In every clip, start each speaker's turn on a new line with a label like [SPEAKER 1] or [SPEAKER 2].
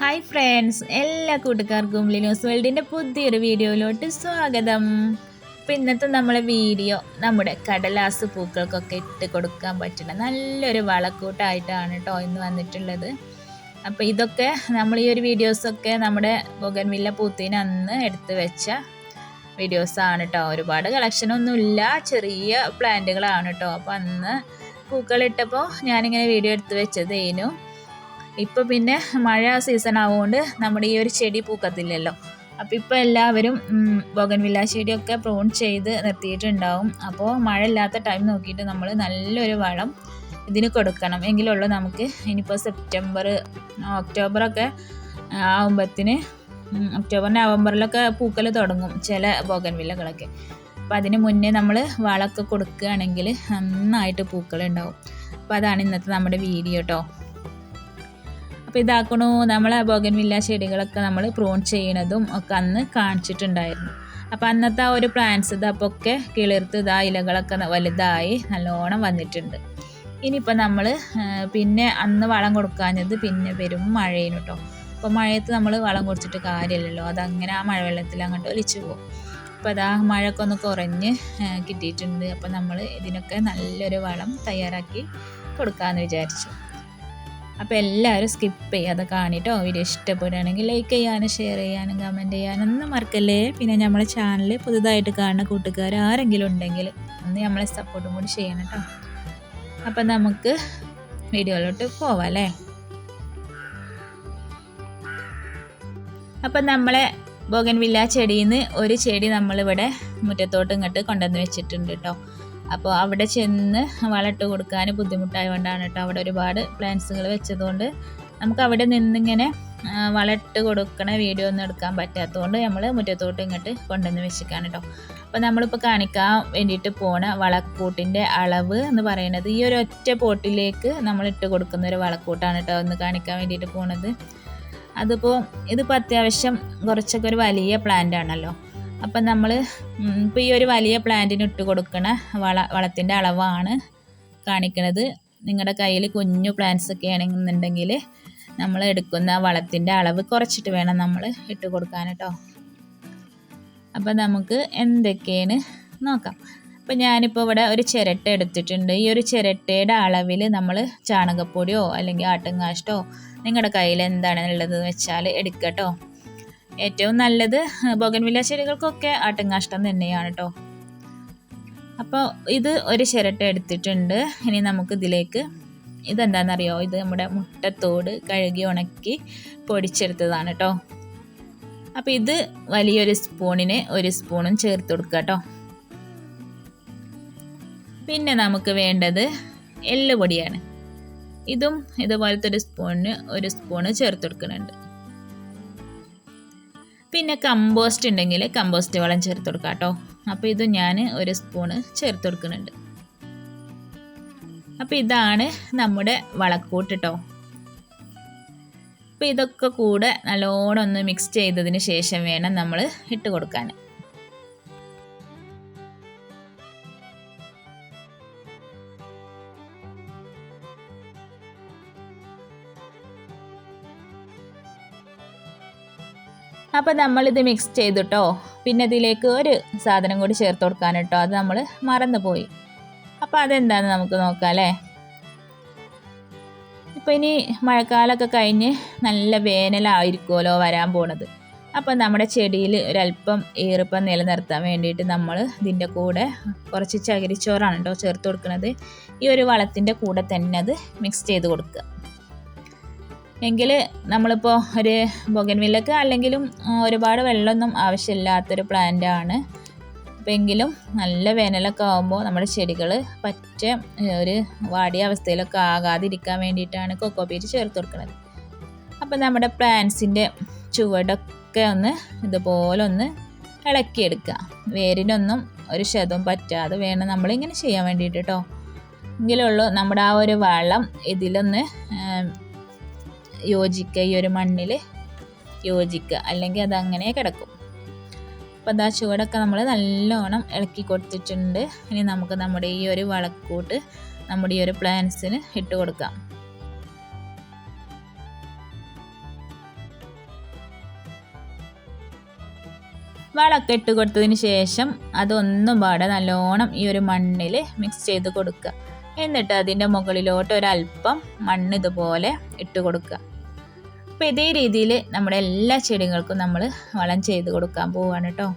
[SPEAKER 1] Hi friends എല്ലാ കൂട്ടുകാർക്കും ലിനോസ് വേൾഡിന്റെ പുതിയൊരു വീഡിയോയിലോട്ട് സ്വാഗതം. അപ്പോൾ ഇന്നത്തെ നമ്മളെ വീഡിയോ നമ്മുടെ കടലാസ് പൂക്കൾക്കൊക്കെ ഇട്ട് കൊടുക്കാൻ പറ്റുന്ന നല്ലൊരു വളക്കൂട്ടായിട്ടാണ് കേട്ടോ ഇന്ന് വന്നിട്ടുള്ളത്. അപ്പോൾ ഇതൊക്കെ നമ്മൾ ഈ ഒരു വീഡിയോസൊക്കെ നമ്മുടെ ബൊഗൻവില്ല പൂത്തിന് അന്ന് എടുത്ത് വെച്ച വീഡിയോസാണ് കേട്ടോ ഒരുപാട് കളക്ഷനൊന്നുമില്ല ചെറിയ പ്ലാന്റുകളാണ് കേട്ടോ അപ്പോൾ അന്ന് പൂക്കളിട്ടപ്പോൾ ഞാനിങ്ങനെ വീഡിയോ എടുത്ത് വെച്ചതേനു. ഇപ്പോൾ പിന്നെ മഴ സീസൺ ആവുകൊണ്ട് നമ്മുടെ ഈ ഒരു ചെടി പൂക്കത്തില്ലല്ലോ. അപ്പോൾ ഇപ്പോൾ എല്ലാവരും ബോഗൻവില്ല ചെടിയൊക്കെ പ്രോൺ ചെയ്ത് നിർത്തിയിട്ടുണ്ടാവും. അപ്പോൾ മഴ ഇല്ലാത്ത ടൈം നോക്കിയിട്ട് നമ്മൾ നല്ലൊരു വളം ഇതിന് കൊടുക്കണം. എങ്കിലുള്ളൂ നമുക്ക് ഇനിയിപ്പോൾ സെപ്റ്റംബർ ഒക്ടോബറൊക്കെ ആകുമ്പത്തിന് ഒക്ടോബർ നവംബറിലൊക്കെ പൂക്കൽ തുടങ്ങും ചില ബോഗൻവില്ലകളൊക്കെ അപ്പം അതിന് മുന്നേ നമ്മൾ വളമൊക്കെ കൊടുക്കുകയാണെങ്കിൽ നന്നായിട്ട് പൂക്കളുണ്ടാവും. അപ്പോൾ അതാണ് ഇന്നത്തെ നമ്മുടെ വീഡിയോ കേട്ടോ അപ്പോൾ ഇതാക്കണു നമ്മളെ ബോഗൻവില്ല ചെടികളൊക്കെ നമ്മൾ പ്രൂൺ ചെയ്യണതും ഒക്കെ അന്ന് കാണിച്ചിട്ടുണ്ടായിരുന്നു. അപ്പോൾ അന്നത്തെ ആ ഒരു പ്ലാന്റ്സ് ഇതപ്പോൾ ഒക്കെ കിളിർത്ത് ഇതാ ഇലകളൊക്കെ വലുതായി നല്ലോണം വന്നിട്ടുണ്ട്. ഇനിയിപ്പോൾ നമ്മൾ പിന്നെ അന്ന് വളം കൊടുക്കാഞ്ഞത് പിന്നെ വരും മഴയിന് കേട്ടോ അപ്പോൾ മഴയത്ത് നമ്മൾ വളം കുടിച്ചിട്ട് കാര്യമില്ലല്ലോ അതങ്ങനെ ആ മഴവെള്ളത്തിൽ അങ്ങോട്ട് ഒലിച്ചു പോകും അപ്പോൾ അതാ മഴയൊക്കെ ഒന്ന് കുറഞ്ഞ് കിട്ടിയിട്ടുണ്ട്. അപ്പോൾ നമ്മൾ ഇതിനൊക്കെ നല്ലൊരു വളം തയ്യാറാക്കി കൊടുക്കാമെന്ന് വിചാരിച്ചു. അപ്പോൾ എല്ലാവരും സ്കിപ്പ് ചെയ്യാതെ കാണിട്ടോ. വീഡിയോ ഇഷ്ടപ്പെടുകയാണെങ്കിൽ ലൈക്ക് ചെയ്യാനും ഷെയർ ചെയ്യാനും കമന്റ് ചെയ്യാനും ഒന്നും മറക്കല്ലേ? പിന്നെ നമ്മളെ ചാനൽ പുതുതായിട്ട് കാണുന്ന കൂട്ടുകാർ ആരെങ്കിലും ഉണ്ടെങ്കിൽ ഒന്ന് നമ്മളെ സപ്പോർട്ടും കൂടി ചെയ്യണം കേട്ടോ അപ്പം നമുക്ക് വീഡിയോയിലോട്ട് പോവാം അല്ലേ? അപ്പം നമ്മളെ ബോഗൻവില്ല ചെടിയിൽ നിന്ന് ഒരു ചെടി നമ്മളിവിടെ മുറ്റത്തോട്ട് ഇങ്ങോട്ട് കൊണ്ടുവന്ന് വെച്ചിട്ടുണ്ട് കേട്ടോ അപ്പോൾ അവിടെ ചെന്ന് വളമിട്ട് കൊടുക്കാൻ ബുദ്ധിമുട്ടായതുകൊണ്ടാണ് കേട്ടോ അവിടെ ഒരുപാട് പ്ലാന്റ്സുകൾ വെച്ചതുകൊണ്ട് നമുക്ക് അവിടെ നിന്നിങ്ങനെ വളമിട്ട് കൊടുക്കണ വീഡിയോ ഒന്നും എടുക്കാൻ പറ്റാത്തതുകൊണ്ട് നമ്മൾ മുറ്റത്തോട്ട് ഇങ്ങോട്ട് കൊണ്ടുവന്ന് വെച്ചിരിക്കുകയാണ് കേട്ടോ. അപ്പോൾ നമ്മളിപ്പോൾ കാണിക്കാൻ വേണ്ടിയിട്ട് പോണ വളക്കൂട്ടിന്റെ അളവ് എന്ന് പറയുന്നത് ഈ ഒരു ഒറ്റ പോട്ടിലേക്ക് നമ്മൾ ഇട്ട് കൊടുക്കുന്ന ഒരു വളക്കൂട്ടാണ് കേട്ടോ ഒന്ന് കാണിക്കാൻ വേണ്ടിയിട്ട് പോണത്. അതിപ്പോൾ ഇതിപ്പോൾ അത്യാവശ്യം കുറച്ചൊക്കെ ഒരു വലിയ പ്ലാന്റ് ആണല്ലോ. അപ്പം നമ്മൾ ഇപ്പോൾ ഈ ഒരു വലിയ പ്ലാന്റിന് ഇട്ട് കൊടുക്കണ വള വളത്തിന്റെ അളവാണ് കാണിക്കുന്നത് നിങ്ങളുടെ കയ്യിൽ കുഞ്ഞു പ്ലാന്റ്സ് ഒക്കെ ആണെന്നുണ്ടെങ്കിൽ നമ്മൾ എടുക്കുന്ന വളത്തിന്റെ അളവ് കുറച്ചിട്ട് വേണം നമ്മൾ ഇട്ട് കൊടുക്കാൻ കേട്ടോ അപ്പം നമുക്ക് എന്തൊക്കെയാണ് നോക്കാം. അപ്പം ഞാനിപ്പോൾ ഇവിടെ ഒരു ചിരട്ട എടുത്തിട്ടുണ്ട്. ഈ ഒരു ചിരട്ടയുടെ അളവിൽ നമ്മൾ ചാണകപ്പൊടിയോ അല്ലെങ്കിൽ ആട്ടുംകാഷ്ടോ നിങ്ങളുടെ കയ്യിൽ എന്താണെന്നുള്ളത് വെച്ചാൽ എടുക്കട്ടോ ഏറ്റവും നല്ലത് ബോഗൻവില്ല ചെടികൾക്കൊക്കെ ആട്ടുംകാഷ്ടം തന്നെയാണ് കേട്ടോ അപ്പോൾ ഇത് ഒരു ചിരട്ട എടുത്തിട്ടുണ്ട്. ഇനി നമുക്ക് ഇതിലേക്ക് ഇതെന്താണെന്നറിയോ ഇത് നമ്മുടെ മുട്ടത്തോട് കഴുകി ഉണക്കി പൊടിച്ചെടുത്തതാണ് കേട്ടോ അപ്പോൾ ഇത് വലിയൊരു സ്പൂണിന് ഒരു സ്പൂണും ചേർത്ത് കൊടുക്കുക കേട്ടോ പിന്നെ നമുക്ക് വേണ്ടത് എല്ലുപൊടിയാണ് ഇതും ഇതുപോലത്തെ ഒരു സ്പൂണിന് ഒരു സ്പൂണ് ചേർത്ത് കൊടുക്കുന്നുണ്ട്. പിന്നെ കമ്പോസ്റ്റ് ഉണ്ടെങ്കിൽ കമ്പോസ്റ്റ് വളം ചേർത്ത് കൊടുക്കാം കേട്ടോ. അപ്പോൾ ഇത് ഞാൻ ഒരു സ്പൂണ് ചേർത്ത് കൊടുക്കുന്നുണ്ട്. അപ്പോൾ ഇതാണ് നമ്മുടെ വളക്കൂട്ട് കേട്ടോ അപ്പോൾ ഇതൊക്കെ കൂടെ നല്ലോണം ഒന്ന് മിക്സ് ചെയ്തതിന് ശേഷം വേണം നമ്മൾ ഇട്ട് കൊടുക്കാൻ. അപ്പോൾ നമ്മളിത് മിക്സ് ചെയ്തിട്ടോ. പിന്നെ ഇതിലേക്ക് ഒരു സാധനം കൂടി ചേർത്ത് കൊടുക്കാൻ കേട്ടോ അത് നമ്മൾ മറന്നുപോയി. അപ്പോൾ അതെന്താണെന്ന് നമുക്ക് നോക്കാം അല്ലേ? ഇപ്പോൾ ഇനി മഴക്കാലമൊക്കെ കഴിഞ്ഞ് നല്ല വേനലായിരിക്കുമല്ലോ വരാൻ പോണത്. അപ്പം നമ്മുടെ ചെടിയിൽ ഒരല്പം ഈർപ്പം നിലനിർത്താൻ വേണ്ടിയിട്ട് നമ്മൾ ഇതിന്റെ കൂടെ കുറച്ച് ചകിരിച്ചോറാണ് കേട്ടോ ചേർത്ത് കൊടുക്കുന്നത് ഈ ഒരു വളത്തിന്റെ കൂടെ തന്നെ അത് മിക്സ് ചെയ്ത് കൊടുക്കുക. എങ്കിൽ നമ്മളിപ്പോൾ ഒരു ബൊഗൻവില്ലക്ക് അല്ലെങ്കിലും ഒരുപാട് വെള്ളമൊന്നും ആവശ്യമില്ലാത്തൊരു പ്ലാന്റ് ആണ്. അപ്പോൾ എങ്കിലും നല്ല വേനലൊക്കെ ആകുമ്പോൾ നമ്മുടെ ചെടികൾ പറ്റ ഒരു വാടിയ അവസ്ഥയിലൊക്കെ ആകാതിരിക്കാൻ വേണ്ടിയിട്ടാണ് കൊക്കോ പീറ്റ് ചേർത്ത് കൊടുക്കുന്നത് അപ്പോൾ നമ്മുടെ പ്ലാന്റ്സിന്റെ ചുവടൊക്കെ ഒന്ന് ഇതുപോലെ ഒന്ന് ഇളക്കിയെടുക്കുക വേരിനൊന്നും ഒരു ക്ഷതം പറ്റാതെ വേണം നമ്മളിങ്ങനെ ചെയ്യാൻ വേണ്ടിയിട്ട് കേട്ടോ എങ്കിലുള്ളൂ നമ്മുടെ ആ ഒരു വളം ഇതിലൊന്ന് യോജിക്കുക ഈ ഒരു മണ്ണിൽ യോജിക്കുക അല്ലെങ്കിൽ അത് അങ്ങനെ കിടക്കും. അപ്പം അതാ ചുവടൊക്കെ നമ്മൾ നല്ലോണം ഇളക്കി കൊടുത്തിട്ടുണ്ട്. ഇനി നമുക്ക് നമ്മുടെ ഈ ഒരു വളക്കൂട്ട് നമ്മുടെ ഈ ഒരു പ്ലാന്റ്സിന് ഇട്ട് കൊടുക്കാം. വളമൊക്കെ ഇട്ട് കൊടുത്തതിന് ശേഷം അതൊന്നും പാടെ നല്ലോണം ഈ ഒരു മണ്ണിൽ മിക്സ് ചെയ്ത് കൊടുക്കുക. എന്നിട്ട് അതിന്റെ മുകളിലോട്ട് ഒരല്പം മണ്ണ് ഇതുപോലെ ഇട്ട് കൊടുക്കുക. അപ്പോൾ ഇതേ രീതിയിൽ നമ്മുടെ എല്ലാ ചെടികൾക്കും നമ്മൾ വളം ചെയ്ത് കൊടുക്കാൻ പോവുകയാണ് കേട്ടോ.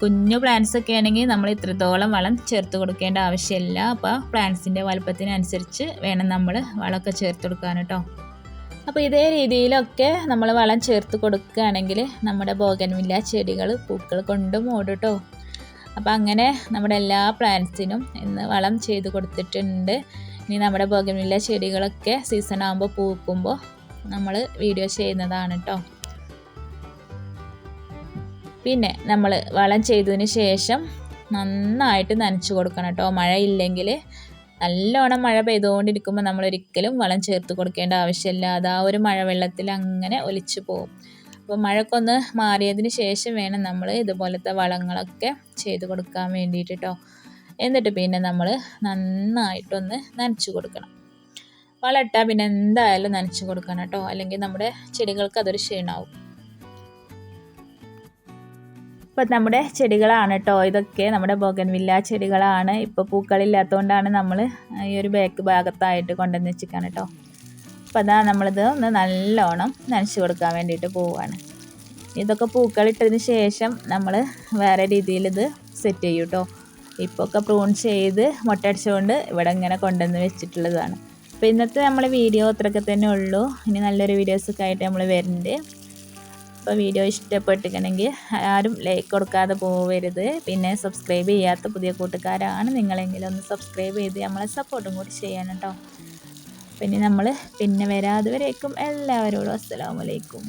[SPEAKER 1] കുഞ്ഞു പ്ലാന്റ്സ് ഒക്കെ ആണെങ്കിൽ നമ്മൾ ഇത്രത്തോളം വളം ചേർത്ത് കൊടുക്കേണ്ട ആവശ്യമില്ല. അപ്പോൾ പ്ലാന്റ്സിന്റെ വലുപ്പത്തിനനുസരിച്ച് വേണം നമ്മൾ വളമൊക്കെ ചേർത്ത് കൊടുക്കാൻ കേട്ടോ. അപ്പോൾ ഇതേ രീതിയിലൊക്കെ നമ്മൾ വളം ചേർത്ത് കൊടുക്കുകയാണെങ്കിൽ നമ്മുടെ ബോഗൻവില്ല ചെടികൾ പൂക്കൾ കൊണ്ട് മൂടും കേട്ടോ. അപ്പോൾ അങ്ങനെ നമ്മുടെ എല്ലാ പ്ലാന്റ്സിനും ഇന്ന് വളം ചെയ്ത് കൊടുത്തിട്ടുണ്ട്. ഇനി നമ്മുടെ ബോഗമില്ല ചെടികളൊക്കെ സീസൺ ആകുമ്പോൾ പൂക്കുമ്പോൾ നമ്മൾ വീഡിയോ ചെയ്യുന്നതാണ് കേട്ടോ പിന്നെ നമ്മൾ വളം ചെയ്തതിന് ശേഷം നന്നായിട്ട് നനച്ചു കൊടുക്കണം കേട്ടോ മഴ ഇല്ലെങ്കിൽ നല്ലോണം മഴ പെയ്തുകൊണ്ടിരിക്കുമ്പോൾ നമ്മൾ ഒരിക്കലും വളം ചേർത്ത് കൊടുക്കേണ്ട ആവശ്യമില്ല. അത് ആ ഒരു മഴവെള്ളത്തിൽ അങ്ങനെ ഒലിച്ചു പോകും. അപ്പോൾ മഴക്കൊന്ന് മാറിയതിന് ശേഷം വേണം നമ്മൾ ഇതുപോലത്തെ വളങ്ങളൊക്കെ ചെയ്ത് കൊടുക്കാൻ വേണ്ടിയിട്ട് കേട്ടോ എന്നിട്ട് പിന്നെ നമ്മൾ നന്നായിട്ടൊന്ന് നനച്ചു കൊടുക്കണം. വളം ഇട്ടാൽ പിന്നെ എന്തായാലും നനച്ചു കൊടുക്കണം കേട്ടോ അല്ലെങ്കിൽ നമ്മുടെ ചെടികൾക്ക് അതൊരു ക്ഷീണമാവും ഇപ്പം നമ്മുടെ ചെടികളാണ് കേട്ടോ ഇതൊക്കെ നമ്മുടെ ബോഗൻവില്ല ചെടികളാണ്. ഇപ്പോൾ പൂക്കളില്ലാത്തതുകൊണ്ടാണ് നമ്മൾ ഈ ഒരു ബാക്ക് ഭാഗത്തായിട്ട് കൊണ്ടുവന്ന് വെച്ചിരിക്കുകയാണ് കേട്ടോ അപ്പോൾ അതാ നമ്മളിത് ഒന്ന് നല്ലോണം നനച്ച് കൊടുക്കാൻ വേണ്ടിയിട്ട് പോവുകയാണ് ഇതൊക്കെ പൂക്കളിട്ടതിന് ശേഷം നമ്മൾ വേറെ രീതിയിൽ ഇത് സെറ്റ് ചെയ്യും കേട്ടോ ഇപ്പോൾ ഒക്കെ പ്രൂൺ ചെയ്ത് മുട്ടടിച്ചുകൊണ്ട് ഇവിടെ ഇങ്ങനെ കൊണ്ടുവന്ന് വെച്ചിട്ടുള്ളതാണ്. അപ്പോൾ ഇന്നത്തെ നമ്മൾ വീഡിയോ അത്രയൊക്കെ തന്നെ ഉള്ളൂ. ഇനി നല്ലൊരു വീഡിയോസൊക്കെ ആയിട്ട് നമ്മൾ വരുന്നുണ്ട് അപ്പോൾ വീഡിയോ ഇഷ്ടപ്പെട്ടിട്ടുണ്ടെങ്കിൽ ആരും ലൈക്ക് കൊടുക്കാതെ പോവരുത്. പിന്നെ സബ്സ്ക്രൈബ് ചെയ്യാത്ത പുതിയ കൂട്ടുകാരാണ് നിങ്ങളെങ്കിലും ഒന്ന് സബ്സ്ക്രൈബ് ചെയ്ത് നമ്മളെ സപ്പോർട്ടും കൂടി ചെയ്യണം പിന്നെ നമ്മൾ പിന്നെ വരാതെ വരേക്കും എല്ലാവരോടും അസ്സലാമലൈക്കും